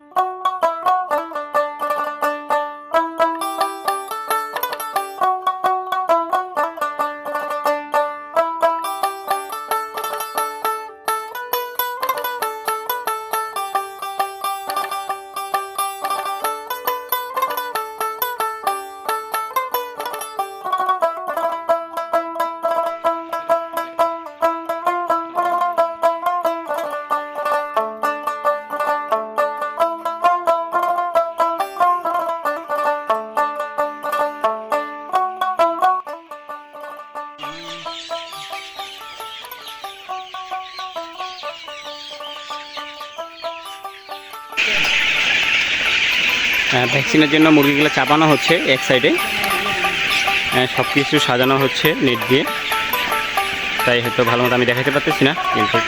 Oh. ভ্যাকসিনের জন্য মুরগিগুলো চাপানো হচ্ছে এক সাইডে সব কিছু সাজানো হচ্ছে নেট দিয়ে। তাই হয়তো ভালো মতো আমি দেখাতে পারতেছি না, কিন্তু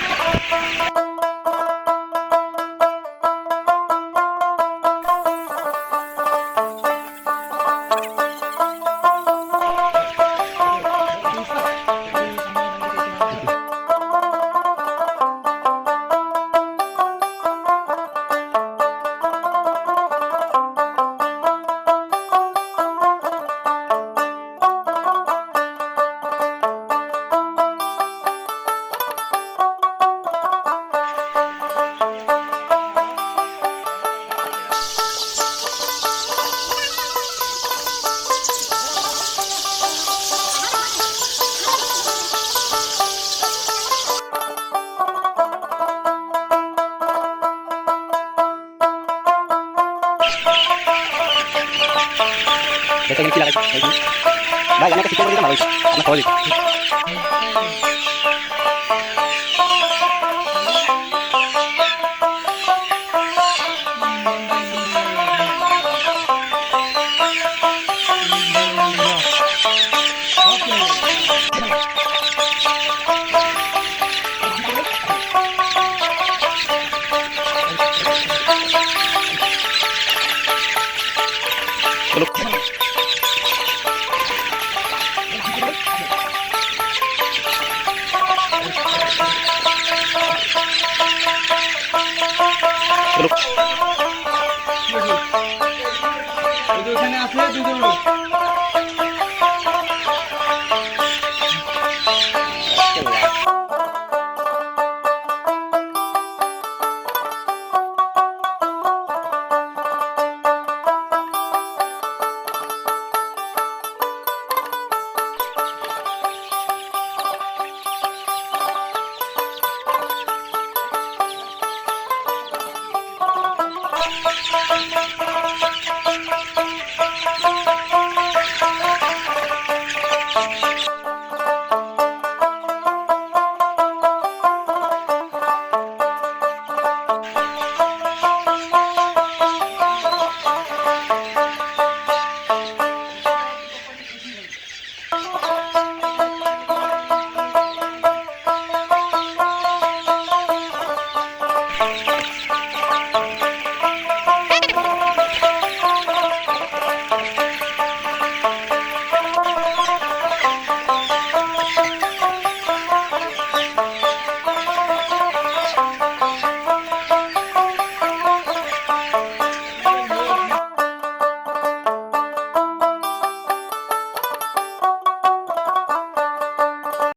দেখো কি লাগাই ভাই আমাকে ঠিক করে দিতে ভালো আপনার খাওয়া ওখানে আছে